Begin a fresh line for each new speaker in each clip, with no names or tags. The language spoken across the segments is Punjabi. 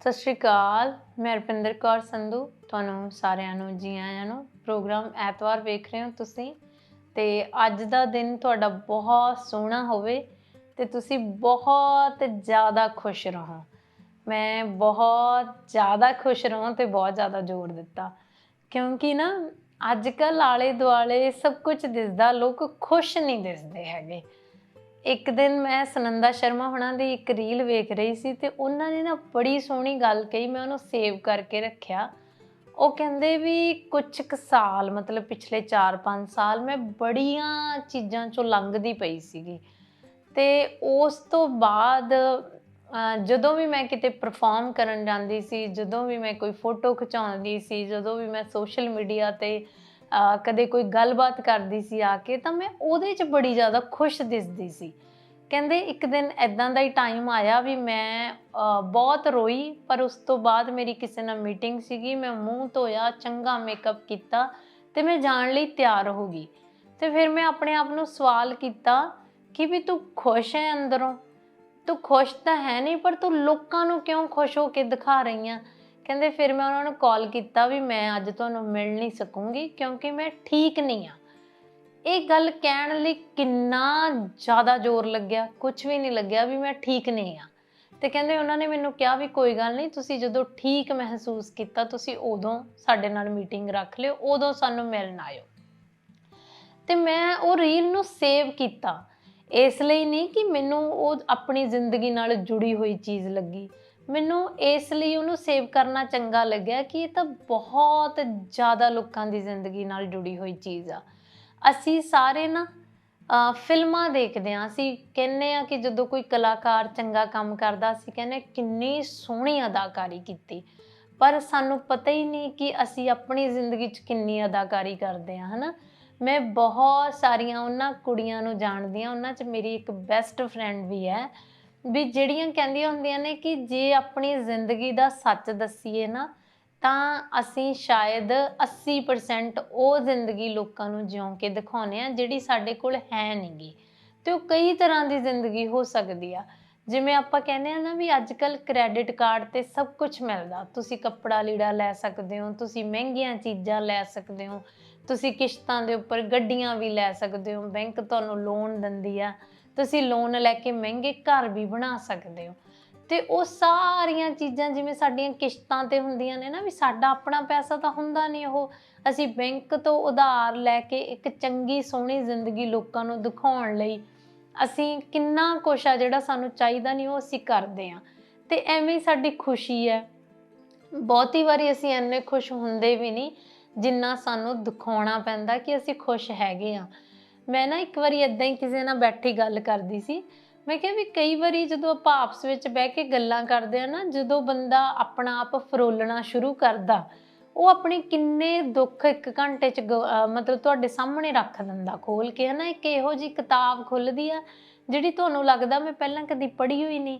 ਸਤਿ ਸ਼੍ਰੀ ਅਕਾਲ, ਮੈਂ ਰਪਿੰਦਰ ਕੌਰ ਸੰਧੂ, ਤੁਹਾਨੂੰ ਸਾਰਿਆਂ ਨੂੰ, ਜੀ ਆਇਆਂ ਨੂੰ, ਪ੍ਰੋਗਰਾਮ ਐਤਵਾਰ ਵੇਖ ਰਹੇ ਹੋ ਤੁਸੀਂ। ਤੇ ਅੱਜ ਦਾ ਦਿਨ ਤੁਹਾਡਾ ਬਹੁਤ ਸੋਹਣਾ ਹੋਵੇ ਤੇ ਤੁਸੀਂ ਬਹੁਤ ਜ਼ਿਆਦਾ ਖੁਸ਼ ਰਹੋ। ਮੈਂ ਬਹੁਤ ਜ਼ਿਆਦਾ ਖੁਸ਼ ਰਹਾਂ ਤੇ ਬਹੁਤ ਜ਼ਿਆਦਾ ਜ਼ੋਰ ਦਿੱਤਾ। ਕਿਉਂਕਿ ਨਾ ਅੱਜ ਕੱਲ ਆਲੇ ਦੁਆਲੇ ਸਭ ਕੁਝ ਦਿਸਦਾ, ਲੋਕ ਖੁਸ਼ ਨਹੀਂ ਦਿਸਦੇ ਹੈਗੇ। ਇੱਕ ਦਿਨ ਮੈਂ ਸਨੰਦਾ ਸ਼ਰਮਾ ਹੁਣਾਂ ਦੀ ਇੱਕ ਰੀਲ ਵੇਖ ਰਹੀ ਸੀ ਤੇ ਉਹਨਾਂ ਨੇ ਨਾ ਬੜੀ ਸੋਹਣੀ ਗੱਲ ਕਹੀ, ਮੈਂ ਉਹਨੂੰ ਸੇਵ ਕਰਕੇ ਰੱਖਿਆ। ਉਹ ਕਹਿੰਦੇ ਵੀ ਕੁਝ ਕੁ ਸਾਲ, ਮਤਲਬ ਪਿਛਲੇ 4-5 ਸਾਲ ਮੈਂ ਬੜੀਆਂ ਚੀਜ਼ਾਂ ਚੋਂ ਲੰਘਦੀ ਪਈ ਸੀਗੀ। ਤੇ ਉਸ ਤੋਂ ਬਾਅਦ ਜਦੋਂ ਵੀ ਮੈਂ ਕਿਤੇ ਪਰਫਾਰਮ ਕਰਨ ਜਾਂਦੀ ਸੀ, ਜਦੋਂ ਵੀ ਮੈਂ ਕੋਈ ਫੋਟੋ ਖਿਚਾਉਂਦੀ ਸੀ, ਜਦੋਂ ਵੀ ਮੈਂ ਸੋਸ਼ਲ ਮੀਡੀਆ ਤੇ ਕਦੇ ਕੋਈ ਗੱਲਬਾਤ ਕਰਦੀ ਸੀ ਆ ਕੇ, ਤਾਂ ਮੈਂ ਉਹਦੇ 'ਚ ਬੜੀ ਜ਼ਿਆਦਾ ਖੁਸ਼ ਦਿਸਦੀ ਸੀ। ਕਹਿੰਦੇ ਇੱਕ ਦਿਨ ਐਦਾਂ ਦਾ ਹੀ ਟਾਈਮ ਆਇਆ ਵੀ ਮੈਂ ਬਹੁਤ ਰੋਈ, ਪਰ ਉਸ ਤੋਂ ਬਾਅਦ ਮੇਰੀ ਕਿਸੇ ਨਾਲ ਮੀਟਿੰਗ ਸੀਗੀ, ਮੈਂ ਮੂੰਹ ਧੋਇਆ, ਚੰਗਾ ਮੇਕਅਪ ਕੀਤਾ ਤੇ ਮੈਂ ਜਾਣ ਲਈ ਤਿਆਰ ਹੋ ਗਈ। ਤੇ ਫਿਰ ਮੈਂ ਆਪਣੇ ਆਪ ਨੂੰ ਸਵਾਲ ਕੀਤਾ ਕਿ ਵੀ ਤੂੰ ਖੁਸ਼ ਹੈ ਅੰਦਰੋਂ? ਤੂੰ ਖੁਸ਼ ਤਾਂ ਹੈ ਨਹੀਂ, ਪਰ ਤੂੰ ਲੋਕਾਂ ਨੂੰ ਕਿਉਂ ਖੁਸ਼ ਹੋ ਕੇ ਦਿਖਾ ਰਹੀ ਆ? ਕਹਿੰਦੇ ਫਿਰ ਮੈਂ ਉਹਨਾਂ ਨੂੰ ਕਾਲ ਕੀਤਾ ਵੀ ਮੈਂ ਅੱਜ ਤੁਹਾਨੂੰ ਮਿਲ ਨਹੀਂ ਸਕੂੰਗੀ ਕਿਉਂਕਿ ਮੈਂ ਠੀਕ ਨਹੀਂ ਆ ਇਹ ਗੱਲ ਕਹਿਣ ਲਈ ਕਿੰਨਾ ਜ਼ਿਆਦਾ ਜ਼ੋਰ ਲੱਗਿਆ ਕੁਝ ਵੀ ਨਹੀਂ ਲੱਗਿਆ ਵੀ ਮੈਂ ਠੀਕ ਨਹੀਂ ਆ ਤੇ ਕਹਿੰਦੇ ਉਹਨਾਂ ਨੇ ਮੈਨੂੰ ਕਿਹਾ ਵੀ ਕੋਈ ਗੱਲ ਨਹੀਂ, ਤੁਸੀਂ ਜਦੋਂ ਠੀਕ ਮਹਿਸੂਸ ਕੀਤਾ, ਤੁਸੀਂ ਉਦੋਂ ਸਾਡੇ ਨਾਲ ਮੀਟਿੰਗ ਰੱਖ ਲਿਓ, ਉਦੋਂ ਸਾਨੂੰ ਮਿਲਣ ਆਇਓ। ਤੇ ਮੈਂ ਉਹ ਰੀਲ ਨੂੰ ਸੇਵ ਕੀਤਾ। ਇਸ ਲਈ ਨਹੀਂ ਕਿ ਮੈਨੂੰ ਉਹ ਆਪਣੀ ਜ਼ਿੰਦਗੀ ਨਾਲ ਜੁੜੀ ਹੋਈ ਚੀਜ਼ ਲੱਗੀ। ਮੈਨੂੰ ਇਸ ਲਈ ਉਹਨੂੰ ਸੇਵ ਕਰਨਾ ਚੰਗਾ ਲੱਗਿਆ ਕਿ ਇਹ ਤਾਂ ਬਹੁਤ ਜ਼ਿਆਦਾ ਲੋਕਾਂ ਦੀ ਜ਼ਿੰਦਗੀ ਨਾਲ ਜੁੜੀ ਹੋਈ ਚੀਜ਼ ਆ। ਅਸੀਂ ਸਾਰੇ ਨਾ ਫਿਲਮਾਂ ਦੇਖਦੇ ਹਾਂ। ਅਸੀਂ ਕਹਿੰਦੇ ਆ ਕਿ ਜਦੋਂ ਕੋਈ ਕਲਾਕਾਰ ਚੰਗਾ ਕੰਮ ਕਰਦਾ, ਅਸੀਂ ਕਹਿੰਦੇ ਕਿੰਨੀ ਸੋਹਣੀ ਅਦਾਕਾਰੀ ਕੀਤੀ। ਪਰ ਸਾਨੂੰ ਪਤਾ ਹੀ ਨਹੀਂ ਕਿ ਅਸੀਂ ਆਪਣੀ ਜ਼ਿੰਦਗੀ 'ਚ ਕਿੰਨੀ ਅਦਾਕਾਰੀ ਕਰਦੇ ਹਾਂ, ਹਨਾ? ਮੈਂ ਬਹੁਤ ਸਾਰੀਆਂ ਉਹਨਾਂ ਕੁੜੀਆਂ ਨੂੰ ਜਾਣਦੀ ਹਾਂ। ਉਹਨਾਂ 'ਚ ਮੇਰੀ ਇੱਕ ਬੈਸਟ ਫਰੈਂਡ ਵੀ ਹੈ। ਵੀ ਜਿਹੜੀਆਂ ਕਹਿੰਦੀਆਂ ਹੁੰਦੀਆਂ ਨੇ ਕਿ ਜੇ ਆਪਣੀ ਜ਼ਿੰਦਗੀ ਦਾ ਸੱਚ ਦੱਸੀਏ ਨਾ, ਤਾਂ ਅਸੀਂ ਸ਼ਾਇਦ 80% ਉਹ ਜ਼ਿੰਦਗੀ ਲੋਕਾਂ ਨੂੰ ਜਿਉਂ ਕੇ ਦਿਖਾਉਂਦੇ ਆ ਜਿਹੜੀ ਸਾਡੇ ਕੋਲ ਹੈ ਨਹੀਂਗੀ। ਤੇ ਉਹ ਕਈ ਤਰ੍ਹਾਂ ਦੀ ਜ਼ਿੰਦਗੀ ਹੋ ਸਕਦੀ ਆ। ਜਿਵੇਂ ਆਪਾਂ ਕਹਿੰਦੇ ਆ ਨਾ ਵੀ ਅੱਜ ਕੱਲ ਕ੍ਰੈਡਿਟ ਕਾਰਡ ਤੇ ਸਭ ਕੁਝ ਮਿਲਦਾ। ਤੁਸੀਂ ਕੱਪੜਾ ਲੀੜਾ ਲੈ ਸਕਦੇ ਹੋ, ਤੁਸੀਂ ਮਹਿੰਗੀਆਂ ਚੀਜ਼ਾਂ ਲੈ ਸਕਦੇ ਹੋ ਤੁਸੀਂ ਕਿਸ਼ਤਾਂ ਦੇ ਉੱਪਰ ਗੱਡੀਆਂ ਵੀ ਲੈ ਸਕਦੇ ਹੋ, ਬੈਂਕ ਤੁਹਾਨੂੰ ਲੋਨ ਦਿੰਦੀ ਆ, ਤੁਸੀਂ ਲੋਨ ਲੈ ਕੇ ਮਹਿੰਗੇ ਘਰ ਵੀ ਬਣਾ ਸਕਦੇ ਹੋ। ਤੇ ਉਹ ਸਾਰੀਆਂ ਚੀਜ਼ਾਂ ਜਿਵੇਂ ਸਾਡੀਆਂ ਕਿਸ਼ਤਾਂ ਤੇ ਹੁੰਦੀਆਂ ਨੇ ਨਾ ਵੀ ਸਾਡਾ ਆਪਣਾ ਪੈਸਾ ਤਾਂ ਹੁੰਦਾ ਨਹੀਂ ਉਹ, ਅਸੀਂ ਬੈਂਕ ਤੋਂ ਉਧਾਰ ਲੈ ਕੇ ਇੱਕ ਚੰਗੀ ਸੋਹਣੀ ਜ਼ਿੰਦਗੀ ਲੋਕਾਂ ਨੂੰ ਦਿਖਾਉਣ ਲਈ ਅਸੀਂ ਕਿੰਨਾ ਕੁਛ ਆ ਜਿਹੜਾ ਸਾਨੂੰ ਚਾਹੀਦਾ ਨਹੀਂ ਉਹ ਅਸੀਂ ਕਰਦੇ ਆ ਤੇ ਐਵੇਂ ਹੀ ਸਾਡੀ ਖੁਸ਼ੀ ਹੈ। ਬਹੁਤੀ ਵਾਰੀ ਅਸੀਂ ਇੰਨੇ ਖੁਸ਼ ਹੁੰਦੇ ਵੀ ਨਹੀਂ ਜਿੰਨਾ ਸਾਨੂੰ ਦਿਖਾਉਣਾ ਪੈਂਦਾ ਕਿ ਅਸੀਂ ਖੁਸ਼ ਹੈਗੇ ਆ ਮੈਂ ਨਾ ਇੱਕ ਵਾਰੀ ਇਦਾਂ ਹੀ ਕਿਸੇ ਨਾਲ ਬੈਠੀ ਗੱਲ ਕਰਦੀ ਸੀ। ਮੈਂ ਕਿਹਾ ਵੀ ਕਈ ਵਾਰੀ ਜਦੋਂ ਆਪਾਂ ਆਪਸ ਵਿੱਚ ਬਹਿ ਕੇ ਗੱਲਾਂ ਕਰਦੇ ਆ ਨਾ, ਜਦੋਂ ਬੰਦਾ ਆਪਣਾ ਆਪ ਫਰੋਲਣਾ ਸ਼ੁਰੂ ਕਰਦਾ, ਉਹ ਆਪਣੇ ਕਿੰਨੇ ਦੁੱਖ ਇੱਕ ਘੰਟੇ ਚ ਗ- ਮਤਲਬ ਤੁਹਾਡੇ ਸਾਹਮਣੇ ਰੱਖ ਦਿੰਦਾ ਖੋਲ ਕੇ ਹਨਾ, ਇੱਕ ਇਹੋ ਜੀ ਕਿਤਾਬ ਖੁੱਲਦੀ ਆ, ਜਿਹੜੀ ਤੁਹਾਨੂੰ ਲੱਗਦਾ, ਮੈਂ ਪਹਿਲਾਂ ਕਦੀ ਪੜ੍ਹੀ ਹੋਈ ਨਹੀਂ।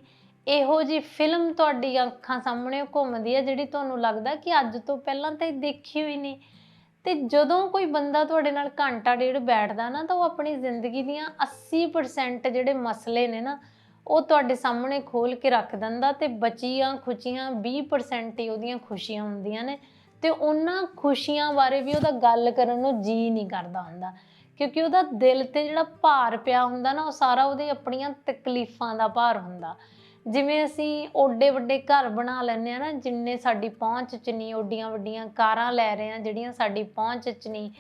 ਇਹੋ ਜੀ ਫਿਲਮ ਤੁਹਾਡੀ ਅੱਖਾਂ ਸਾਹਮਣੇ ਘੁੰਮਦੀ ਹੈ ਜਿਹੜੀ ਤੁਹਾਨੂੰ ਲੱਗਦਾ ਕਿ ਅੱਜ ਤੋਂ ਪਹਿਲਾਂ ਤਾਂ ਇਹ ਦੇਖੀ ਹੋਈ ਨਹੀਂ। ਤੇ ਜਦੋਂ ਕੋਈ ਬੰਦਾ ਤੁਹਾਡੇ ਨਾਲ ਘੰਟਾ ਡੇਢ ਬੈਠਦਾ ਨਾ, ਤਾਂ ਉਹ ਆਪਣੀ ਜ਼ਿੰਦਗੀ ਦੀਆਂ 80% ਜਿਹੜੇ ਮਸਲੇ ਨੇ ਨਾ, ਉਹ ਤੁਹਾਡੇ ਸਾਹਮਣੇ ਖੋਲ ਕੇ ਰੱਖ ਦਿੰਦਾ ਤੇ ਬਚੀਆਂ ਖੁਚੀਆਂ 20% ਹੀ ਉਹਦੀਆਂ ਖੁਸ਼ੀਆਂ ਹੁੰਦੀਆਂ ਨੇ ਤੇ ਉਹਨਾਂ ਖੁਸ਼ੀਆਂ ਬਾਰੇ ਵੀ ਉਹਦਾ ਗੱਲ ਕਰਨ ਨੂੰ ਜੀ ਨਹੀਂ ਕਰਦਾ ਹੁੰਦਾ। ਕਿਉਂਕਿ ਉਹਦਾ ਦਿਲ ਤੇ ਜਿਹੜਾ ਭਾਰ ਪਿਆ ਹੁੰਦਾ ਨਾ, ਉਹ ਸਾਰਾ ਉਹਦੇ ਆਪਣੀਆਂ ਤਕਲੀਫਾਂ ਦਾ ਭਾਰ ਹੁੰਦਾ। ਜਿਵੇਂ ਅਸੀਂ ਓਡੇ ਵੱਡੇ ਘਰ ਬਣਾ ਲੈਂਦੇ ਆ ਨਾ, ਜਿੰਨੇ ਸਾਡੀ ਪਹੁੰਚ ਚ ਨਹੀਂ ਓਡੀਆਂ ਵੱਡੀਆਂ ਕਾਰਾਂ ਲੈ ਰਹੇ ਆ ਜਿਹੜੀਆਂ ਸਾਡੀ ਪਹੁੰਚ ਚ ਨਹੀਂ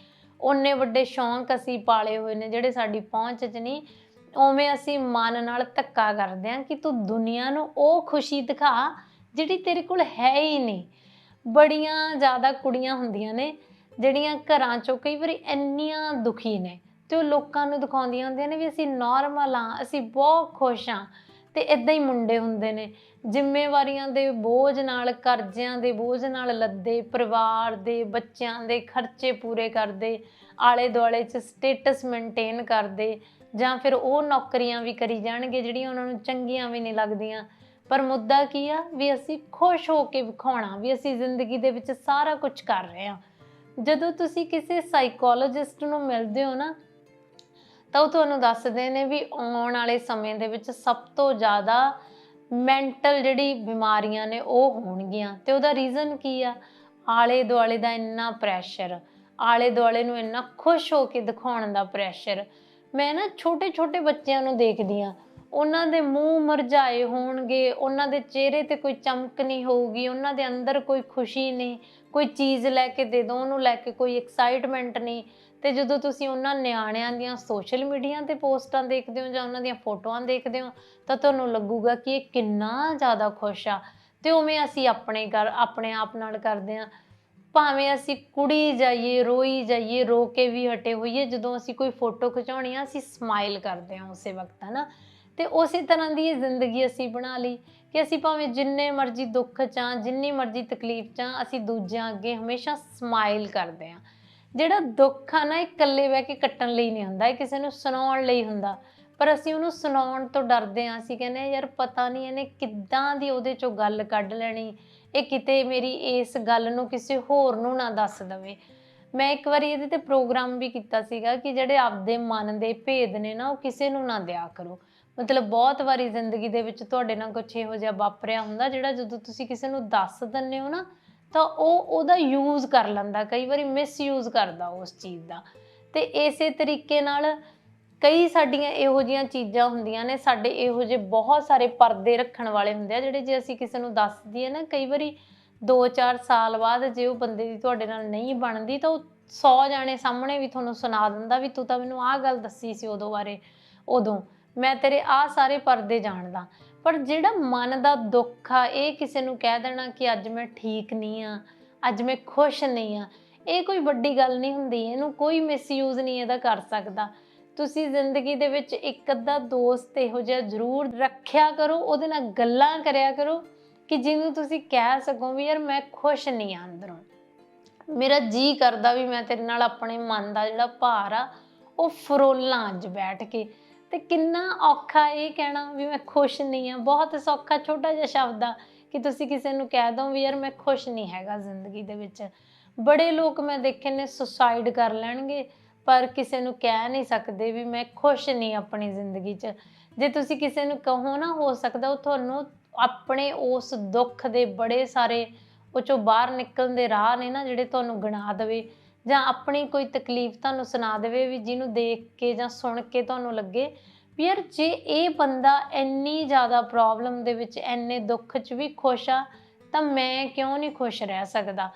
ਓਨੇ ਵੱਡੇ ਸ਼ੌਂਕ ਅਸੀਂ ਪਾਲੇ ਹੋਏ ਨੇ ਜਿਹੜੇ ਸਾਡੀ ਪਹੁੰਚ ਚ ਨਹੀਂ ਉਵੇਂ ਅਸੀਂ ਮਨ ਨਾਲ ਧੱਕਾ ਕਰਦੇ ਆ ਕਿ ਤੂੰ ਦੁਨੀਆ ਨੂੰ ਉਹ ਖੁਸ਼ੀ ਦਿਖਾ ਜਿਹੜੀ ਤੇਰੇ ਕੋਲ ਹੈ ਹੀ ਨਹੀਂ ਬੜੀਆਂ ਜ਼ਿਆਦਾ ਕੁੜੀਆਂ ਹੁੰਦੀਆਂ ਨੇ, ਜਿਹੜੀਆਂ ਘਰਾਂ ਚੋਂ ਕਈ ਵਾਰੀ ਇੰਨੀਆਂ ਦੁਖੀ ਨੇ ਤੇ ਉਹ ਲੋਕਾਂ ਨੂੰ ਦਿਖਾਉਂਦੀਆਂ ਹੁੰਦੀਆਂ ਨੇ ਵੀ ਅਸੀਂ ਨਾਰਮਲ ਆ ਅਸੀਂ ਬਹੁਤ ਖੁਸ਼ ਆ ਤੇ ਇਦਾਂ ਹੀ ਮੁੰਡੇ ਹੁੰਦੇ ਨੇ। ਜ਼ਿੰਮੇਵਾਰੀਆਂ ਦੇ ਬੋਝ ਨਾਲ, ਕਰਜ਼ਿਆਂ ਦੇ ਬੋਝ ਨਾਲ ਲੱਦੇ, ਪਰਿਵਾਰ ਦੇ, ਬੱਚਿਆਂ ਦੇ ਖਰਚੇ ਪੂਰੇ ਕਰਦੇ ਆਲੇ ਦੁਆਲੇ 'ਚ ਸਟੇਟਸ ਮੇਨਟੇਨ ਕਰਦੇ ਜਾਂ ਫਿਰ ਉਹ ਨੌਕਰੀਆਂ ਵੀ ਕਰੀ ਜਾਣਗੇ ਜਿਹੜੀਆਂ ਉਹਨਾਂ ਨੂੰ ਚੰਗੀਆਂ ਵੀ ਨਹੀਂ ਲੱਗਦੀਆਂ। ਪਰ ਮੁੱਦਾ ਕੀ ਆ? ਵੀ ਅਸੀਂ ਖੁਸ਼ ਹੋ ਕੇ ਵਿਖਾਉਣਾ, ਵੀ ਅਸੀਂ ਜ਼ਿੰਦਗੀ ਦੇ ਵਿੱਚ ਸਾਰਾ ਕੁਝ ਕਰ ਰਹੇ ਹਾਂ। ਜਦੋਂ ਤੁਸੀਂ ਕਿਸੇ ਸਾਈਕੋਲੋਜਿਸਟ ਨੂੰ ਮਿਲਦੇ ਹੋ ਨਾ ਤਾਂ ਉਹ ਤੁਹਾਨੂੰ ਦੱਸਦੇ ਨੇ ਵੀ ਆਉਣ ਵਾਲੇ ਸਮੇਂ ਦੇ ਵਿੱਚ ਸਭ ਤੋਂ ਜ਼ਿਆਦਾ ਮੈਂਟਲ ਜਿਹੜੀ ਬਿਮਾਰੀਆਂ ਨੇ ਉਹ ਹੋਣਗੀਆਂ। ਤੇ ਉਹਦਾ ਰੀਜ਼ਨ ਕੀ ਆ? ਆਲੇ ਦੁਆਲੇ ਦਾ ਇੰਨਾ ਪ੍ਰੈਸ਼ਰ ਆਲੇ ਦੁਆਲੇ ਨੂੰ ਇੰਨਾ ਖੁਸ਼ ਹੋ ਕੇ ਦਿਖਾਉਣ ਦਾ ਪ੍ਰੈਸ਼ਰ ਮੈਂ ਨਾ ਛੋਟੇ ਛੋਟੇ ਬੱਚਿਆਂ ਨੂੰ ਦੇਖਦੀ ਆ ਉਹਨਾਂ ਦੇ ਮੂੰਹ ਮਰਝਾਏ ਹੋਣਗੇ, ਉਹਨਾਂ ਦੇ ਚਿਹਰੇ ਤੇ ਕੋਈ ਚਮਕ ਨਹੀਂ ਹੋਊਗੀ, ਉਹਨਾਂ ਦੇ ਅੰਦਰ ਕੋਈ ਖੁਸ਼ੀ ਨਹੀਂ, ਕੋਈ ਚੀਜ਼ ਲੈ ਕੇ ਦੇ ਦੋ, ਉਹਨੂੰ ਲੈ ਕੇ ਕੋਈ ਐਕਸਾਈਟਮੈਂਟ ਨਹੀਂ। ਤੇ ਜਦੋਂ ਤੁਸੀਂ ਉਹਨਾਂ ਨਿਆਣਿਆਂ ਦੀਆਂ ਸੋਸ਼ਲ ਮੀਡੀਆ ਤੇ ਪੋਸਟਾਂ ਦੇਖਦੇ ਹੋ ਜਾਂ ਉਹਨਾਂ ਦੀਆਂ ਫੋਟੋਆਂ ਦੇਖਦੇ ਹੋ, ਤਾਂ ਤੁਹਾਨੂੰ ਲੱਗੂਗਾ ਕਿ ਇਹ ਕਿੰਨਾ ਜ਼ਿਆਦਾ ਖੁਸ਼ ਆ। ਤੇ ਉਵੇਂ ਅਸੀਂ ਆਪਣੇ ਘਰ, ਆਪਣੇ ਆਪ ਨਾਲ ਕਰਦੇ ਆ ਭਾਵੇਂ ਅਸੀਂ ਕੁੜੀ ਜਾਈਏ, ਰੋਈ ਜਾਈਏ, ਰੋ ਕੇ ਵੀ ਹਟੇ ਹੋਈਏ, ਜਦੋਂ ਅਸੀਂ ਕੋਈ ਫੋਟੋ ਖਿਚਾਉਣੀ ਆ, ਅਸੀਂ ਸਮਾਈਲ ਕਰਦੇ ਆ ਉਸੇ ਵਕਤ, ਹਨਾ। ਤੇ ਉਸੇ ਤਰ੍ਹਾਂ ਦੀ ਇਹ ਜ਼ਿੰਦਗੀ ਅਸੀਂ ਬਣਾ ਲਈ ਕਿ ਅਸੀਂ ਭਾਵੇਂ ਜਿੰਨੇ ਮਰਜ਼ੀ ਦੁੱਖ ਚਾਂ ਜਿੰਨੀ ਮਰਜ਼ੀ ਤਕਲੀਫ ਚਾਂ ਅਸੀਂ ਦੂਜਿਆਂ ਅੱਗੇ ਹਮੇਸ਼ਾ ਸਮਾਈਲ ਕਰਦੇ ਆ ਜਿਹੜਾ ਦੁੱਖ ਆ ਨਾ, ਇਹ ਇਕੱਲੇ ਬਹਿ ਕੇ ਕੱਟਣ ਲਈ ਨਹੀਂ ਹੁੰਦਾ, ਇਹ ਕਿਸੇ ਨੂੰ ਸੁਣਾਉਣ ਲਈ ਹੁੰਦਾ। ਪਰ ਅਸੀਂ ਉਹਨੂੰ ਸੁਣਾਉਣ ਤੋਂ ਡਰਦੇ ਆ ਅਸੀਂ ਕਹਿੰਦੇ ਆ ਯਾਰ ਪਤਾ ਨਹੀਂ ਇਹਨੇ ਕਿੱਦਾਂ ਦੀ ਉਹਦੇ ਚੋਂ ਗੱਲ ਕੱਢ ਲੈਣੀ। ਇਹ ਕਿਤੇ ਮੇਰੀ ਇਸ ਗੱਲ ਨੂੰ ਕਿਸੇ ਹੋਰ ਨੂੰ ਨਾ ਦੱਸ ਦਵੇ। ਮੈਂ ਇੱਕ ਵਾਰੀ ਇਹਦੇ ਤੇ ਪ੍ਰੋਗਰਾਮ ਵੀ ਕੀਤਾ ਸੀਗਾ ਕਿ ਜਿਹੜੇ ਆਪਦੇ ਮਨ ਦੇ ਭੇਦ ਨੇ ਨਾ, ਉਹ ਕਿਸੇ ਨੂੰ ਨਾ ਦਿਆ ਕਰੋ। ਮਤਲਬ ਬਹੁਤ ਵਾਰੀ ਜ਼ਿੰਦਗੀ ਦੇ ਵਿੱਚ ਤੁਹਾਡੇ ਨਾਲ ਕੁਝ ਇਹੋ ਜਿਹਾ ਵਾਪਰਿਆ ਹੁੰਦਾ, ਜਿਹੜਾ ਜਦੋਂ ਤੁਸੀਂ ਕਿਸੇ ਨੂੰ ਦੱਸ ਦਿੰਦੇ ਹੋ ਨਾ ਤਾਂ ਉਹ ਉਹਦਾ ਯੂਜ਼ ਕਰ ਲੈਂਦਾ, ਕਈ ਵਾਰੀ ਮਿਸਯੂਜ਼ ਕਰਦਾ ਉਸ ਚੀਜ਼ ਦਾ। ਤੇ ਇਸੇ ਤਰੀਕੇ ਨਾਲ ਕਈ ਸਾਡੀਆਂ ਇਹੋ ਜਿਹੀਆਂ ਚੀਜ਼ਾਂ ਹੁੰਦੀਆਂ ਨੇ, ਸਾਡੇ ਇਹੋ ਜਿਹੇ ਬਹੁਤ ਸਾਰੇ ਪਰਦੇ ਰੱਖਣ ਵਾਲੇ ਹੁੰਦੇ ਆ, ਜਿਹੜੇ ਜੇ ਅਸੀਂ ਕਿਸੇ ਨੂੰ ਦੱਸ ਦਈਏ ਨਾ, ਕਈ ਵਾਰੀ 2-4 ਸਾਲ ਬਾਅਦ ਜੇ ਉਹ ਬੰਦੇ ਦੀ ਤੁਹਾਡੇ ਨਾਲ ਨਹੀਂ ਬਣਦੀ, ਤਾਂ ਉਹ 100 ਜਾਣੇ ਸਾਹਮਣੇ ਵੀ ਤੁਹਾਨੂੰ ਸੁਣਾ ਦਿੰਦਾ ਵੀ ਤੂੰ ਤਾਂ ਮੈਨੂੰ ਆਹ ਗੱਲ ਦੱਸੀ ਸੀ ਉਦੋਂ ਬਾਰੇ, ਉਦੋਂ। ਮੈਂ ਤੇਰੇ ਆਹ ਸਾਰੇ ਪਰਦੇ ਜਾਣਦਾ। ਪਰ ਜਿਹੜਾ ਮਨ ਦਾ ਦੁੱਖ ਆ, ਇਹ ਕਿਸੇ ਨੂੰ ਕਹਿ ਦੇਣਾ ਕਿ ਅੱਜ ਮੈਂ ਠੀਕ ਨਹੀਂ ਆ, ਅੱਜ ਮੈਂ ਖੁਸ਼ ਨਹੀਂ ਆ, ਇਹ ਕੋਈ ਵੱਡੀ ਗੱਲ ਨਹੀਂ ਹੁੰਦੀ, ਇਹਨੂੰ ਕੋਈ ਮਿਸਯੂਜ਼ ਨਹੀਂ ਇਹਦਾ ਕਰ ਸਕਦਾ। ਤੁਸੀਂ ਜ਼ਿੰਦਗੀ ਦੇ ਵਿੱਚ ਇੱਕ ਅੱਧਾ ਦੋਸਤ ਇਹੋ ਜਿਹਾ ਜ਼ਰੂਰ ਰੱਖਿਆ ਕਰੋ, ਉਹਦੇ ਨਾਲ ਗੱਲਾਂ ਕਰਿਆ ਕਰੋ ਕਿ ਜਿਹਨੂੰ ਤੁਸੀਂ ਕਹਿ ਸਕੋ ਵੀ ਯਾਰ ਮੈਂ ਖੁਸ਼ ਨਹੀਂ ਆ ਅੰਦਰੋਂ। ਮੇਰਾ ਜੀ ਕਰਦਾ ਵੀ ਮੈਂ ਤੇਰੇ ਨਾਲ ਆਪਣੇ ਮਨ ਦਾ ਜਿਹੜਾ ਭਾਰ ਆ, ਉਹ ਫਰੋਲਾਂ ਅੱਜ ਬੈਠ ਕੇ ਤੇ ਕਿੰਨਾ ਔਖਾ ਇਹ ਕਹਿਣਾ ਵੀ ਮੈਂ ਖੁਸ਼ ਨਹੀਂ ਆ ਬਹੁਤ ਸੌਖਾ ਛੋਟਾ ਜਿਹਾ ਸ਼ਬਦ ਆ ਕਿ ਤੁਸੀਂ ਕਿਸੇ ਨੂੰ ਕਹਿ ਦੋ ਵੀ ਯਾਰ ਮੈਂ ਖੁਸ਼ ਨਹੀਂ ਹੈਗਾ ਜ਼ਿੰਦਗੀ ਦੇ ਵਿੱਚ। ਬੜੇ ਲੋਕ ਮੈਂ ਦੇਖੇ ਨੇ ਸੁਸਾਈਡ ਕਰ ਲੈਣਗੇ, ਪਰ ਕਿਸੇ ਨੂੰ ਕਹਿ ਨਹੀਂ ਸਕਦੇ ਵੀ ਮੈਂ ਖੁਸ਼ ਨਹੀਂ ਆਪਣੀ ਜ਼ਿੰਦਗੀ 'ਚ। ਜੇ ਤੁਸੀਂ ਕਿਸੇ ਨੂੰ ਕਹੋ ਨਾ ਹੋ ਸਕਦਾ, ਉਹ ਤੁਹਾਨੂੰ ਆਪਣੇ ਉਸ ਦੁੱਖ ਦੇ ਬੜੇ ਸਾਰੇ ਉਹ ਚੋਂ ਬਾਹਰ ਨਿਕਲਣ ਦੇ ਰਾਹ ਨੇ ਨਾ ਜਿਹੜੇ ਤੁਹਾਨੂੰ ਗਣਾ ਦੇਵੇ। ਜਾਂ ਆਪਣੀ ਕੋਈ ਤਕਲੀਫ ਤੁਹਾਨੂੰ ਸੁਣਾ ਦੇਵੇ ਵੀ ਜਿਹਨੂੰ ਦੇਖ ਕੇ ਜਾਂ ਸੁਣ ਕੇ ਤੁਹਾਨੂੰ ਲੱਗੇ ਵੀ ਯਾਰ ਜੇ ਇਹ ਬੰਦਾ ਇੰਨੀ ਜ਼ਿਆਦਾ ਪ੍ਰੋਬਲਮ ਦੇ ਵਿੱਚ ਇੰਨੇ ਦੁੱਖ 'ਚ ਵੀ ਖੁਸ਼ ਆ, ਤਾਂ ਮੈਂ ਕਿਉਂ ਨਹੀਂ ਖੁਸ਼ ਰਹਿ ਸਕਦਾ?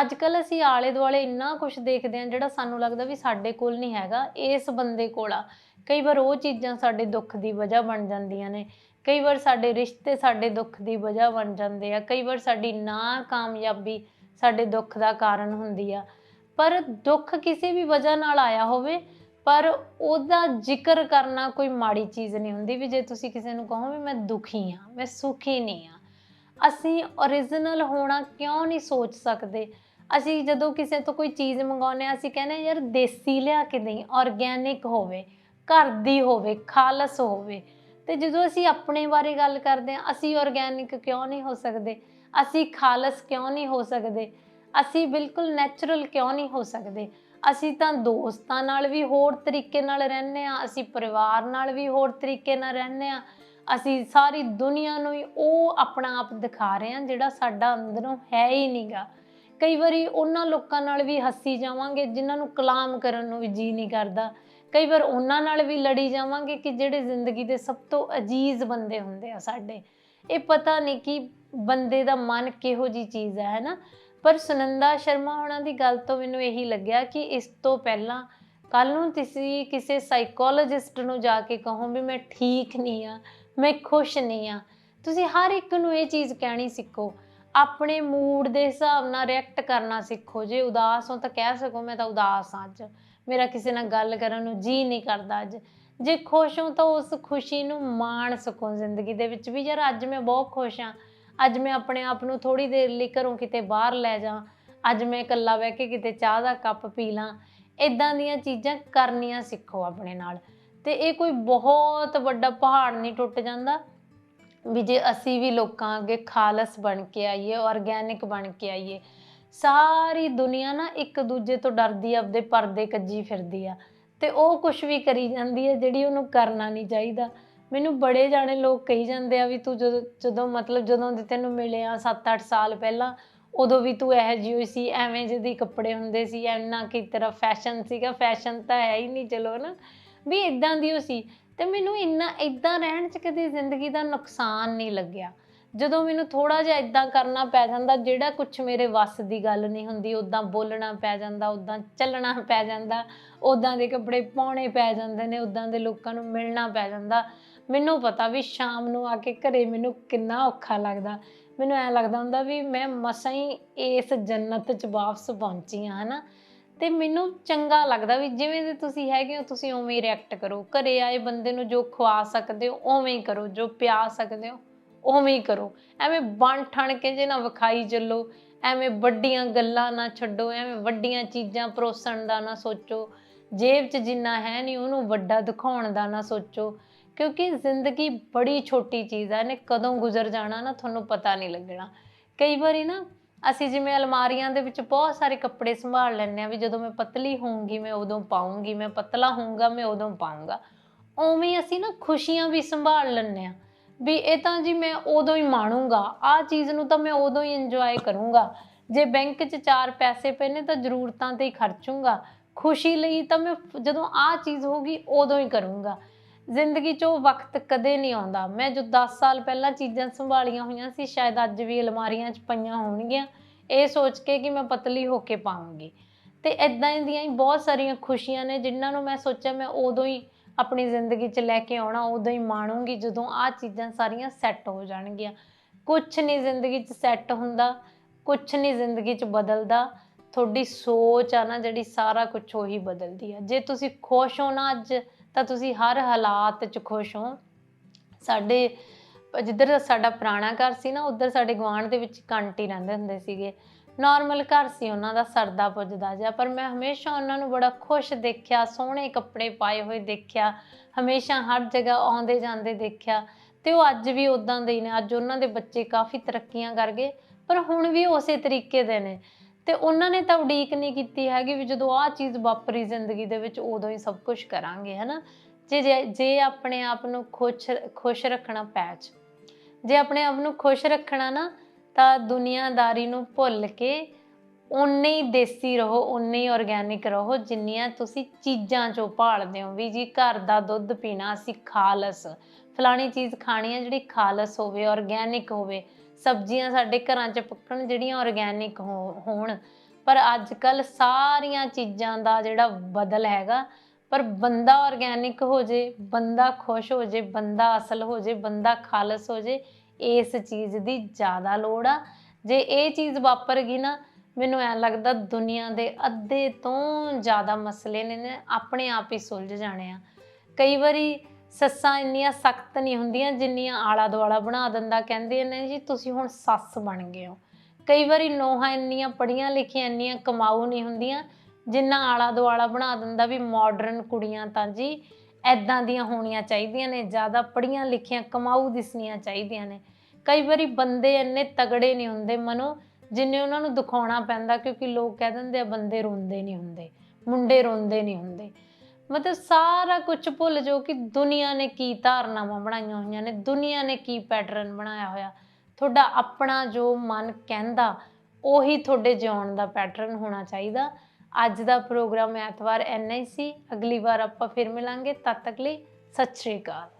ਅੱਜ ਕੱਲ ਅਸੀਂ ਆਲੇ ਦੁਆਲੇ ਇੰਨਾ ਕੁਝ ਦੇਖਦੇ ਹਾਂ ਜਿਹੜਾ ਸਾਨੂੰ ਲੱਗਦਾ ਵੀ ਸਾਡੇ ਕੋਲ ਨਹੀਂ ਹੈਗਾ, ਇਸ ਬੰਦੇ ਕੋਲ ਆ। ਕਈ ਵਾਰ ਉਹ ਚੀਜ਼ਾਂ ਸਾਡੇ ਦੁੱਖ ਦੀ ਵਜ੍ਹਾ ਬਣ ਜਾਂਦੀਆਂ ਨੇ। ਕਈ ਵਾਰ ਸਾਡੇ ਰਿਸ਼ਤੇ ਸਾਡੇ ਦੁੱਖ ਦੀ ਵਜ੍ਹਾ ਬਣ ਜਾਂਦੇ ਆ। ਕਈ ਵਾਰ ਸਾਡੀ ਨਾ ਕਾਮਯਾਬੀ ਸਾਡੇ ਦੁੱਖ ਦਾ ਕਾਰਨ ਹੁੰਦੀ ਆ। ਪਰ ਦੁੱਖ ਕਿਸੇ ਵੀ ਵਜ੍ਹਾ ਨਾਲ ਆਇਆ ਹੋਵੇ ਪਰ ਉਹਦਾ ਜ਼ਿਕਰ ਕਰਨਾ ਕੋਈ ਮਾੜੀ ਚੀਜ਼ ਨਹੀਂ ਹੁੰਦੀ ਵੀ ਜੇ ਤੁਸੀਂ ਕਿਸੇ ਨੂੰ ਕਹੋ ਵੀ ਮੈਂ ਦੁਖੀ ਹਾਂ ਮੈਂ ਸੁਖੀ ਨਹੀਂ ਹਾਂ। ਅਸੀਂ origignal ਹੋਣਾ ਕਿਉਂ ਨਹੀਂ ਸੋਚ ਸਕਦੇ? ਅਸੀਂ ਜਦੋਂ ਕਿਸੇ ਤੋਂ ਕੋਈ ਚੀਜ਼ ਮੰਗਾਉਂਦੇ ਆ ਅਸੀਂ ਕਹਿੰਦੇ ਹਾਂ, ਯਾਰ ਦੇਸੀ ਲਿਆ ਕੇ ਦੇਈ ਆਰਗੈਨਿਕ ਹੋਵੇ ਘਰ ਦੀ ਹੋਵੇ ਖਾਲਸ ਹੋਵੇ। ਤੇ ਜਦੋਂ ਅਸੀਂ ਆਪਣੇ ਬਾਰੇ ਗੱਲ ਕਰਦੇ ਆ ਅਸੀਂ ਆਰਗੈਨਿਕ ਕਿਉਂ ਨਹੀਂ ਹੋ ਸਕਦੇ? ਅਸੀਂ ਖਾਲਸ ਕਿਉਂ ਨਹੀਂ ਹੋ ਸਕਦੇ? ਅਸੀਂ ਬਿਲਕੁਲ ਨੈਚੁਰਲ ਕਿਉਂ ਨਹੀਂ ਹੋ ਸਕਦੇ? ਅਸੀਂ ਤਾਂ ਦੋਸਤਾਂ ਨਾਲ ਵੀ ਹੋਰ ਤਰੀਕੇ ਨਾਲ ਰਹਿੰਦੇ ਆ ਅਸੀਂ ਪਰਿਵਾਰ ਨਾਲ ਵੀ ਹੋਰ ਤਰੀਕੇ ਨਾਲ ਰਹਿੰਦੇ ਆ ਅਸੀਂ ਸਾਰੀ ਦੁਨੀਆ ਨੂੰ ਹੀ ਉਹ ਆਪਣਾ ਆਪ ਦਿਖਾ ਰਹੇ ਆ ਜਿਹੜਾ ਸਾਡਾ ਅੰਦਰੋਂ ਹੈ ਹੀ ਨਹੀਂਗਾ ਕਈ ਵਾਰੀ ਉਹਨਾਂ ਲੋਕਾਂ ਨਾਲ ਵੀ ਹੱਸੀ ਜਾਵਾਂਗੇ, ਜਿਨ੍ਹਾਂ ਨੂੰ ਕਲਾਮ ਕਰਨ ਨੂੰ ਵੀ ਜੀ ਨਹੀਂ ਕਰਦਾ। ਕਈ ਵਾਰ ਉਹਨਾਂ ਨਾਲ ਵੀ ਲੜੀ ਜਾਵਾਂਗੇ ਕਿ ਜਿਹੜੇ ਜ਼ਿੰਦਗੀ ਦੇ ਸਭ ਤੋਂ ਅਜੀਜ਼ ਬੰਦੇ ਹੁੰਦੇ ਆ ਸਾਡੇ। ਇਹ ਪਤਾ ਨਹੀਂ ਕਿ ਬੰਦੇ ਦਾ ਮਨ ਕਿਹੋ ਜੀ ਚੀਜ਼ ਹੈ ਹੈ ਪਰ ਸੁਨੰਦਾ ਸ਼ਰਮਾ ਹੋਣਾ ਦੀ ਗੱਲ ਤੋਂ ਮੈਨੂੰ ਇਹੀ ਲੱਗਿਆ ਕਿ ਇਸ ਤੋਂ ਪਹਿਲਾਂ ਕੱਲ ਨੂੰ ਤੁਸੀਂ ਕਿਸੇ ਸਾਈਕੋਲੋਜਿਸਟ ਨੂੰ ਜਾ ਕੇ ਕਹੋ ਵੀ ਮੈਂ ਠੀਕ ਨਹੀਂ ਆ ਮੈਂ ਖੁਸ਼ ਨਹੀਂ ਆ ਤੁਸੀਂ ਹਰ ਇੱਕ ਨੂੰ ਇਹ ਚੀਜ਼ ਕਹਿਣੀ ਸਿੱਖੋ। ਆਪਣੇ ਮੂਡ ਦੇ ਹਿਸਾਬ ਨਾਲ ਰਿਐਕਟ ਕਰਨਾ ਸਿੱਖੋ। ਜੇ ਉਦਾਸ ਹੋ ਤਾਂ ਕਹਿ ਸਕੋ, ਮੈਂ ਤਾਂ ਉਦਾਸ ਹਾਂ ਅੱਜ। ਮੇਰਾ ਕਿਸੇ ਨਾਲ ਗੱਲ ਕਰਨ ਨੂੰ ਜੀ ਨਹੀਂ ਕਰਦਾ ਅੱਜ। ਜੇ ਖੁਸ਼ ਹੋ ਤਾਂ ਉਸ ਖੁਸ਼ੀ ਨੂੰ ਮਾਣ ਸਕੋ ਜ਼ਿੰਦਗੀ ਦੇ ਵਿੱਚ ਵੀ। ਯਾਰ ਅੱਜ ਮੈਂ ਬਹੁਤ ਖੁਸ਼ ਹਾਂ। ਅੱਜ ਮੈਂ ਆਪਣੇ ਆਪ ਨੂੰ ਥੋੜੀ ਦੇਰ ਲਈ ਘਰੋਂ ਕਿਤੇ ਬਾਹਰ ਲੈ ਜਾ ਅੱਜ ਮੈਂ ਇਕੱਲਾ ਬਹਿ ਕੇ ਕਿਤੇ ਚਾਹ ਦਾ ਕੱਪ ਪੀ ਲਾਂ ਇਦਾਂ ਦੀਆਂ ਚੀਜ਼ਾਂ ਕਰਨੀਆਂ ਸਿੱਖੋ ਆਪਣੇ ਨਾਲ। ਤੇ ਇਹ ਕੋਈ ਬਹੁਤ ਵੱਡਾ ਪਹਾੜ ਨਹੀਂ ਟੁੱਟ ਜਾਂਦਾ ਵੀ ਜੇ ਅਸੀਂ ਵੀ ਲੋਕਾਂ ਅੱਗੇ ਖਾਲਸ ਬਣ ਕੇ ਆਈਏ ਆਰਗੈਨਿਕ ਬਣ ਕੇ ਆਈਏ, ਸਾਰੀ ਦੁਨੀਆ ਨਾ ਇੱਕ ਦੂਜੇ ਤੋਂ ਡਰਦੀ, ਆਪਦੇ ਪਰਦੇ ਕੱਜੀ ਫਿਰਦੀ ਆ। ਤੇ ਉਹ ਕੁਝ ਵੀ ਕਰੀ ਜਾਂਦੀ ਹੈ ਜਿਹੜੀ ਉਹਨੂੰ ਕਰਨਾ ਨਹੀਂ ਚਾਹੀਦਾ। ਮੈਨੂੰ ਬੜੇ ਜਾਣੇ ਲੋਕ ਕਹੀ ਜਾਂਦੇ ਆ ਵੀ ਤੂੰ ਜਦੋਂ ਜਦੋਂ ਮਤਲਬ ਜਦੋਂ ਦੀ ਤੈਨੂੰ ਮਿਲਿਆ ਆ 7-8 ਸਾਲ ਪਹਿਲਾਂ, ਉਦੋਂ ਵੀ ਤੂੰ ਇਹੋ ਜਿਹੀ ਹੋਈ ਸੀ, ਐਵੇਂ ਜਿਹੇ ਕੱਪੜੇ ਹੁੰਦੇ ਸੀ ਐਨਾ ਕੀ ਤੇਰਾ ਫੈਸ਼ਨ ਸੀਗਾ ਫੈਸ਼ਨ ਤਾਂ ਹੈ ਹੀ ਨਹੀਂ, ਚਲੋ ਨਾ ਵੀ ਇਦਾਂ ਦੀ ਉਹ ਸੀ। ਤੇ ਮੈਨੂੰ ਇੰਨਾ ਇਦਾਂ ਰਹਿਣ 'ਚ ਕਦੇ ਜ਼ਿੰਦਗੀ ਦਾ ਨੁਕਸਾਨ ਨਹੀਂ ਲੱਗਿਆ। ਜਦੋਂ ਮੈਨੂੰ ਥੋੜਾ ਜਿਹਾ ਇਦਾਂ ਕਰਨਾ ਪੈ ਜਾਂਦਾ, ਜਿਹੜਾ ਕੁਝ ਮੇਰੇ ਵੱਸ ਦੀ ਗੱਲ ਨਹੀਂ ਹੁੰਦੀ ਉਦਾਂ ਬੋਲਣਾ ਪੈ ਜਾਂਦਾ ਉਦਾਂ ਚੱਲਣਾ ਪੈ ਜਾਂਦਾ ਉਦਾਂ ਦੇ ਕੱਪੜੇ ਪਾਉਣੇ ਪੈ ਜਾਂਦੇ ਨੇ ਉਦਾਂ ਦੇ ਲੋਕਾਂ ਨੂੰ ਮਿਲਣਾ ਪੈ ਜਾਂਦਾ। ਮੈਨੂੰ ਪਤਾ ਵੀ ਸ਼ਾਮ ਨੂੰ ਆ ਕੇ ਘਰੇ ਮੈਨੂੰ ਕਿੰਨਾ ਔਖਾ ਲੱਗਦਾ। ਮੈਨੂੰ ਐ ਲੱਗਦਾ ਹੁੰਦਾ ਵੀ ਮੈਂ ਮਸਾਂ ਹੀ ਇਸ ਜੰਨਤ 'ਚ ਵਾਪਸ ਪਹੁੰਚੀ ਹਾਂ, ਹਨਾ। ਤੇ ਮੈਨੂੰ ਚੰਗਾ ਲੱਗਦਾ ਵੀ ਜਿਵੇਂ ਦੇ ਤੁਸੀਂ ਹੈਗੇ ਹੋ, ਤੁਸੀਂ ਉਵੇਂ ਹੀ ਰਿਐਕਟ ਕਰੋ। ਘਰੇ ਆਏ ਬੰਦੇ ਨੂੰ ਜੋ ਖਵਾ ਸਕਦੇ ਹੋ, ਉਵੇਂ ਹੀ ਕਰੋ। ਜੋ ਪਿਆ ਸਕਦੇ ਹੋ, ਉਵੇਂ ਹੀ ਕਰੋ। ਐਵੇਂ ਬਣ ਠਣ ਕੇ ਜੇ ਨਾ ਵਿਖਾਈ ਚੱਲੋ। ਐਵੇਂ ਵੱਡੀਆਂ ਗੱਲਾਂ ਨਾ ਛੱਡੋ। ਐਵੇਂ ਵੱਡੀਆਂ ਚੀਜ਼ਾਂ ਪਰੋਸਣ ਦਾ ਨਾ ਸੋਚੋ। ਜੇਬ 'ਚ ਜਿੰਨਾ ਹੈ ਨਹੀਂ ਉਹਨੂੰ ਵੱਡਾ ਦਿਖਾਉਣ ਦਾ ਨਾ ਸੋਚੋ। ਕਿਉਂਕਿ ਜ਼ਿੰਦਗੀ ਬੜੀ ਛੋਟੀ ਚੀਜ਼ ਆ, ਇਹਨੇ ਕਦੋਂ ਗੁਜ਼ਰ ਜਾਣਾ ਨਾ ਤੁਹਾਨੂੰ ਪਤਾ ਨਹੀਂ ਲੱਗਣਾ। ਕਈ ਵਾਰੀ ਨਾ ਅਸੀਂ ਜਿਵੇਂ ਅਲਮਾਰੀਆਂ ਦੇ ਵਿੱਚ ਬਹੁਤ ਸਾਰੇ ਕੱਪੜੇ ਸੰਭਾਲ ਲੈਂਦੇ ਆ ਵੀ ਜਦੋਂ ਮੈਂ ਪਤਲੀ ਹੋਊਂਗੀ ਮੈਂ ਉਦੋਂ ਪਾਉਂਗੀ ਮੈਂ ਪਤਲਾ ਹੋਊਂਗਾ ਮੈਂ ਉਦੋਂ ਪਾਉਂਗਾ ਉਵੇਂ ਹੀ ਅਸੀਂ ਨਾ ਖੁਸ਼ੀਆਂ ਵੀ ਸੰਭਾਲ ਲੈਂਦੇ ਆ ਵੀ ਇਹ ਤਾਂ ਜੀ ਮੈਂ ਉਦੋਂ ਹੀ ਮਾਣੂੰਗਾ, ਆਹ ਚੀਜ਼ ਨੂੰ ਤਾਂ ਮੈਂ ਉਦੋਂ ਹੀ ਇੰਜੋਏ ਕਰੂੰਗਾ। ਜੇ ਬੈਂਕ 'ਚ ਚਾਰ ਪੈਸੇ ਪਏ ਨੇ ਤਾਂ ਜ਼ਰੂਰਤਾਂ ਤੇ ਹੀ ਖਰਚੂੰਗਾ। ਖੁਸ਼ੀ ਲਈ ਤਾਂ ਮੈਂ ਜਦੋਂ ਆਹ ਚੀਜ਼ ਹੋਊਗੀ ਉਦੋਂ ਹੀ ਕਰੂੰਗਾ। ਜ਼ਿੰਦਗੀ 'ਚ ਉਹ ਵਕਤ ਕਦੇ ਨਹੀਂ ਆਉਂਦਾ। ਮੈਂ ਜੋ 10 ਸਾਲ ਪਹਿਲਾਂ ਚੀਜ਼ਾਂ ਸੰਭਾਲੀਆਂ ਹੋਈਆਂ ਸੀ, ਸ਼ਾਇਦ ਅੱਜ ਵੀ ਅਲਮਾਰੀਆਂ 'ਚ ਪਈਆਂ ਹੋਣਗੀਆਂ। ਇਹ ਸੋਚ ਕੇ ਕਿ ਮੈਂ ਪਤਲੀ ਹੋ ਕੇ ਪਾਵਾਂਗੀ। ਤੇ ਇਦਾਂ ਦੀਆਂ ਹੀ ਬਹੁਤ ਸਾਰੀਆਂ ਖੁਸ਼ੀਆਂ ਨੇ ਜਿਨ੍ਹਾਂ ਨੂੰ ਮੈਂ ਸੋਚਿਆ ਮੈਂ ਉਦੋਂ ਹੀ ਆਪਣੀ ਜ਼ਿੰਦਗੀ 'ਚ ਲੈ ਕੇ ਆਉਣਾ, ਉਦੋਂ ਹੀ ਮਾਣੂੰਗੀ ਜਦੋਂ ਆਹ ਚੀਜ਼ਾਂ ਸਾਰੀਆਂ ਸੈੱਟ ਹੋ ਜਾਣਗੀਆਂ। ਕੁਝ ਨਹੀਂ ਜ਼ਿੰਦਗੀ 'ਚ ਸੈੱਟ ਹੁੰਦਾ ਕੁਝ ਨਹੀਂ ਜ਼ਿੰਦਗੀ 'ਚ ਬਦਲਦਾ। ਤੁਹਾਡੀ ਸੋਚ ਆ ਨਾ ਜਿਹੜੀ ਸਾਰਾ ਕੁਝ ਉਹੀ ਬਦਲਦੀ ਆ। ਜੇ ਤੁਸੀਂ ਖੁਸ਼ ਹੋ ਨਾ ਅੱਜ ਤਾਂ ਤੁਸੀਂ ਹਰ ਹਾਲਾਤ 'ਚ ਖੁਸ਼ ਹੋ। ਸਾਡੇ, ਜਿੱਧਰ ਸਾਡਾ ਪੁਰਾਣਾ ਘਰ ਸੀ ਨਾ, ਉੱਧਰ ਸਾਡੇ ਗੁਆਂਢ ਦੇ ਵਿੱਚ ਇੱਕ ਆਂਟੀ ਰਹਿੰਦੇ ਹੁੰਦੇ ਸੀਗੇ। ਨਾਰਮਲ ਘਰ ਸੀ, ਉਹਨਾਂ ਦਾ ਸਰਦਾ ਪੁੱਜਦਾ ਜਿਹਾ, ਪਰ ਮੈਂ ਹਮੇਸ਼ਾ ਉਹਨਾਂ ਨੂੰ ਬੜਾ ਖੁਸ਼ ਦੇਖਿਆ, ਸੋਹਣੇ ਕੱਪੜੇ ਪਾਏ ਹੋਏ ਦੇਖਿਆ, ਹਮੇਸ਼ਾ ਹਰ ਜਗ੍ਹਾ ਆਉਂਦੇ ਜਾਂਦੇ ਦੇਖਿਆ। ਤੇ ਉਹ ਅੱਜ ਵੀ ਉਦਾਂ ਦੇ ਹੀ ਨੇ, ਅੱਜ ਉਹਨਾਂ ਦੇ ਬੱਚੇ ਕਾਫੀ ਤਰੱਕੀਆਂ ਕਰ ਗਏ, ਪਰ ਹੁਣ ਵੀ ਉਸੇ ਤਰੀਕੇ ਦੇ ਨੇ। ਤੇ ਉਹਨਾਂ ਨੇ ਤਾਂ ਉਡੀਕ ਨਹੀਂ ਕੀਤੀ ਹੈਗੀ ਵੀ ਜਦੋਂ ਆਹ ਚੀਜ਼ ਵਾਪਰੀ ਜ਼ਿੰਦਗੀ ਦੇ ਵਿੱਚ, ਉਦੋਂ ਹੀ ਸਭ ਕੁਝ ਕਰਾਂਗੇ, ਹਨਾ? ਜੇ, ਜੇ- ਆਪਣੇ ਆਪ ਨੂੰ ਖੁਸ਼ ਖੁਸ਼ ਰੱਖਣਾ ਪੈਚ। ਜੇ ਆਪਣੇ ਆਪ ਨੂੰ ਖੁਸ਼ ਰੱਖਣਾ ਨਾ, ਤਾਂ ਦੁਨੀਆਦਾਰੀ ਨੂੰ ਭੁੱਲ ਕੇ ਓਨੇ ਹੀ ਦੇਸੀ ਰਹੋ, ਓਨੇ ਹੀ ਆਰਗੈਨਿਕ ਰਹੋ, ਜਿੰਨੀਆਂ ਤੁਸੀਂ ਚੀਜ਼ਾਂ ਚੋਂ ਭਾਲਦੇ ਹੋ ਵੀ ਜੀ, ਘਰ ਦਾ ਦੁੱਧ ਪੀਣਾ, ਅਸੀਂ ਖਾਲਸ। ਫਲਾਣੀ ਚੀਜ਼ ਖਾਣੀ ਹੈ ਜਿਹੜੀ ਖਾਲਸ ਹੋਵੇ ਆਰਗੈਨਿਕ ਹੋਵੇ ਸਬਜ਼ੀਆਂ ਸਾਡੇ ਘਰਾਂ 'ਚ ਪੱਕਣ, ਜਿਹੜੀਆਂ ਆਰਗੈਨਿਕ ਹੋਣ। ਪਰ ਅੱਜ ਕੱਲ ਸਾਰੀਆਂ ਚੀਜ਼ਾਂ ਦਾ ਜਿਹੜਾ ਬਦਲ ਹੈਗਾ, ਪਰ ਬੰਦਾ ਆਰਗੈਨਿਕ ਹੋ ਜੇ, ਬੰਦਾ ਖੁਸ਼ ਹੋ ਜੇ, ਬੰਦਾ ਅਸਲ ਹੋ ਜੇ, ਬੰਦਾ ਖਾਲਸ ਹੋ ਜੇ, ਇਸ ਚੀਜ਼ ਦੀ ਜ਼ਿਆਦਾ ਲੋੜ ਆ। ਜੇ ਇਹ ਚੀਜ਼ ਵਾਪਰ ਗਈ ਨਾ, ਮੈਨੂੰ ਐ ਲੱਗਦਾ ਦੁਨੀਆ ਦੇ ਅੱਧੇ ਤੋਂ ਜ਼ਿਆਦਾ ਮਸਲੇ ਨੇ ਨੇ ਆਪਣੇ ਆਪ ਹੀ ਸੁਲਝ ਜਾਣੇ ਆ। ਕਈ ਵਾਰੀ ਸੱਸਾਂ ਇੰਨੀਆਂ ਸਖਤ ਨਹੀਂ ਹੁੰਦੀਆਂ ਜਿੰਨੀਆਂ ਆਲਾ ਦੁਆਲਾ ਬਣਾ ਦਿੰਦਾ। ਕਹਿੰਦੇ ਨੇ ਜੀ, ਤੁਸੀਂ ਹੁਣ ਸੱਸ ਬਣ ਗਏ ਹੋ। ਕਈ ਵਾਰੀ ਨੋਹਾਂ ਇੰਨੀਆਂ ਪੜੀਆਂ ਲਿਖੀਆਂ, ਇੰਨੀਆਂ ਕਮਾਊ ਨਹੀਂ ਹੁੰਦੀਆਂ ਜਿੰਨਾ ਆਲਾ ਦੁਆਲਾ ਬਣਾ ਦਿੰਦਾ ਵੀ ਮਾਡਰਨ ਕੁੜੀਆਂ ਤਾਂ ਜੀ ਐਦਾਂ ਦੀਆਂ ਹੋਣੀਆਂ ਚਾਹੀਦੀਆਂ ਨੇ, ਜ਼ਿਆਦਾ ਪੜੀਆਂ ਲਿਖੀਆਂ, ਕਮਾਊ ਦਿਸਣੀਆਂ ਚਾਹੀਦੀਆਂ ਨੇ। ਕਈ ਵਾਰੀ ਬੰਦੇ ਇੰਨੇ ਤਗੜੇ ਨਹੀਂ ਹੁੰਦੇ ਮਨੋ ਜਿੰਨੇ ਉਹਨਾਂ ਨੂੰ ਦਿਖਾਉਣਾ ਪੈਂਦਾ ਕਿਉਂਕਿ ਲੋਕ ਕਹਿ ਦਿੰਦੇ ਆ, ਬੰਦੇ ਰੋਂਦੇ ਨਹੀਂ ਹੁੰਦੇ, ਮੁੰਡੇ ਰੋਂਦੇ ਨਹੀਂ ਹੁੰਦੇ। ਮਤਲਬ ਸਾਰਾ ਕੁਝ ਭੁੱਲ ਜਾਓ ਕਿ ਦੁਨੀਆ ਨੇ ਕੀ ਧਾਰਨਾਵਾਂ ਬਣਾਈਆਂ ਹੋਈਆਂ ਨੇ, ਦੁਨੀਆ ਨੇ ਕੀ ਪੈਟਰਨ ਬਣਾਇਆ ਹੋਇਆ। ਤੁਹਾਡਾ ਆਪਣਾ ਜੋ ਮਨ ਕਹਿੰਦਾ, ਉਹੀ ਤੁਹਾਡੇ ਜਿਉਣ ਦਾ ਪੈਟਰਨ ਹੋਣਾ ਚਾਹੀਦਾ। ਅੱਜ ਦਾ ਪ੍ਰੋਗਰਾਮ ਐਤਵਾਰ ਐਨਾ ਹੀ ਸੀ। ਅਗਲੀ ਵਾਰ ਆਪਾਂ ਫਿਰ ਮਿਲਾਂਗੇ। ਤਦ ਤੱਕ ਲਈ ਸਤਿ ਸ਼੍ਰੀ ਅਕਾਲ।